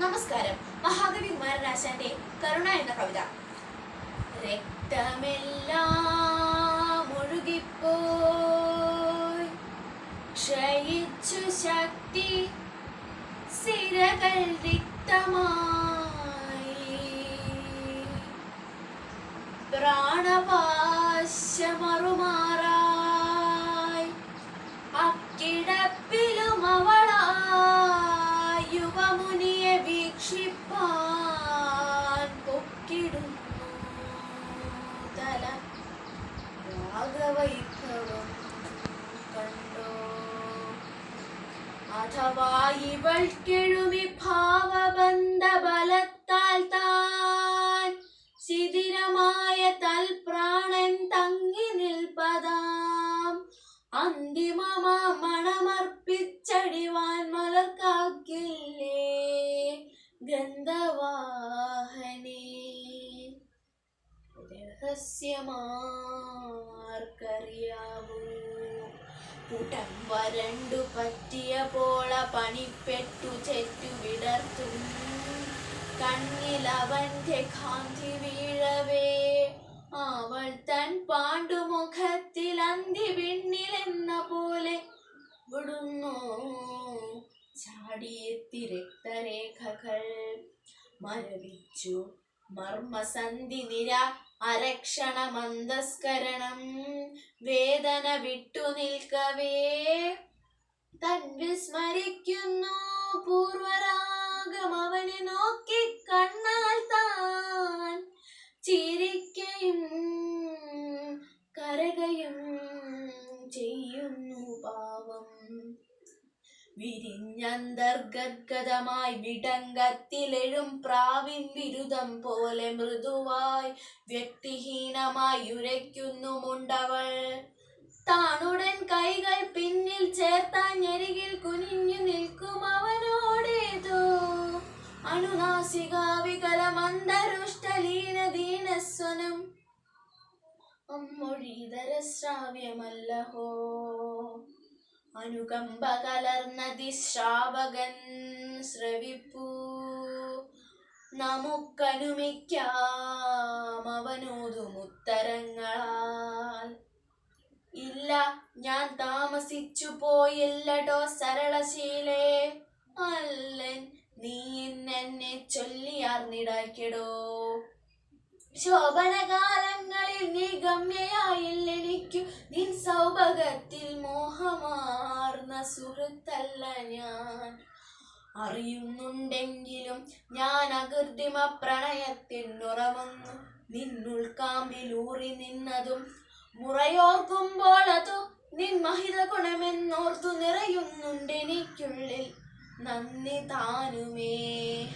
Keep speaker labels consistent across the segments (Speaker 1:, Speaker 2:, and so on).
Speaker 1: നമസ്കാരം. മഹാകവി കുമാരനാശാന്റെ കരുണ എന്ന കവിത. രക്തമെല്ലാം ഒഴുകിപ്പോയി. ക്ഷയിച്ചു ശക്തി സിരകൾ റിക്തമായി പ്രാണപാശമറുമാറായി വീക്ഷിപ്പാൻ പൊക്കിടുന്നു തല. രാഗവൈഭവം കണ്ടോ? അഥവാ ഇവൾക്കെഴുമി ഭാവബന്ധ ബലത്താൽ താൻ ശിഥിരമായ തൽപ്രാണൻ തങ്ങി നിൽപ്പതാം. അന്തിമമാ മണമർപ്പിച്ചടിവാൻ മലർക്കാക്കില്ലേ ഗന്ധവാഹനേ. രഹസ്യമാർക്കറിയാവൂ. കൂട്ടം വരണ്ടു പറ്റിയ പോള പണിപ്പെട്ടു ചെറ്റു വിടർത്തും. കണ്ണിൽ അവന്റെ കാന്തി വീഴവേ. അവൾ തൻ പാണ്ടുമുഖത്തിൽ അന്തി വിണ്ണിലെന്ന പോലെ വിടുന്നു. ചാടിയെത്തി രക്തരേഖകൾ മരവിച്ചു. മർമ്മസന്ധി നിര അരക്ഷണമന്തസ്കരണം വേദന വിട്ടു നിൽക്കവേ തദ്വിസ്മരിക്കുന്നു പൂർവരാഗം അവനെ നോക്കി കണ്ണാൽ താൻ വിരിഞ്ഞന്തർഗദ്ഗതമായി വിടങ്കത്തിലെഴും പ്രാവിൻ ബിരുദം പോലെ മൃദുവായി വ്യക്തിഹീനമായി ഉരയ്ക്കുന്നു മുണ്ടവൾ. താണുടൻ കൈകൾ പിന്നിൽ ചേർത്താൻ ഞെരികിൽ കുനിഞ്ഞു നിൽക്കും അവനോടേതോ. അനുനാസിക വികല ദീനസ്വനം അമ്മൊഴിതര ശ്രാവ്യമല്ലഹോ അനുകമ്പ കലർന്നതി ശ്രാവകൻ ശ്രവിപ്പൂ. നമുക്കനുമിക്കാം അവനോതുമുത്തരങ്ങളാൽ ഇല്ല ഞാൻ താമസിച്ചു പോയില്ലടോ സരളശീലേ. അല്ലൻ നീ എന്നെ ചൊല്ലിയാർന്നിടായ്ക്കടോ ശോഭനകാലങ്ങളിൽ നീ ഗമ്യയായില്ലെനിക്കു നിൻ സൗഭഗത്തിൽ മോഹമാർന്ന സുഹൃത്തല്ല ഞാൻ. അറിയുന്നുണ്ടെങ്കിലും ഞാൻ അകൃത്രിമ പ്രണയത്തിനുറവുന്നു. നിന്നുൾക്കാമ്പിലൂറി നിന്നതും മുറയോർക്കുമ്പോൾ അതു നിൻ മഹിത ഗുണമെന്നോർത്തു നിറയുന്നുണ്ടെനിക്കുള്ളിൽ നന്ദി താനുമേ.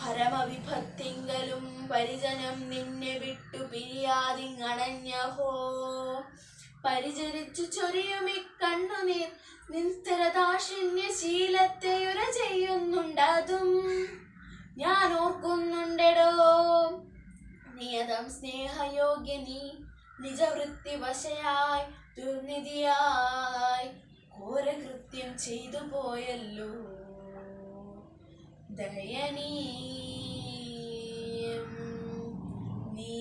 Speaker 1: പരമവിഭത്തിങ്കലും പരിജനം നിന്നെ വിട്ടു പിരിയാതിങ്ങണഞ്ഞഹോ പരിചരിച്ചു ചൊരിയുമി കണ്ണുനീർ. നിൻസ്ഥിരദാക്ഷിണ്യ ശീലത്തെ ഉര ചെയ്യുന്നുണ്ടതും ഞാൻ ഓർക്കുന്നുണ്ടെടോ. നിയതം സ്നേഹയോഗ്യനി നിജവൃത്തി വശയായി ദുർനിധിയായി ഘോരകൃത്യം ചെയ്തു പോയല്ലോ. ദയനീയം. നീ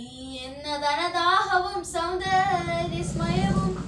Speaker 1: എന്ന ധനദാഹവും സൗന്ദര്യസ്മയവും ഹാ